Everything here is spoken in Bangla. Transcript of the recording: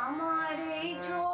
আমার এই ছোট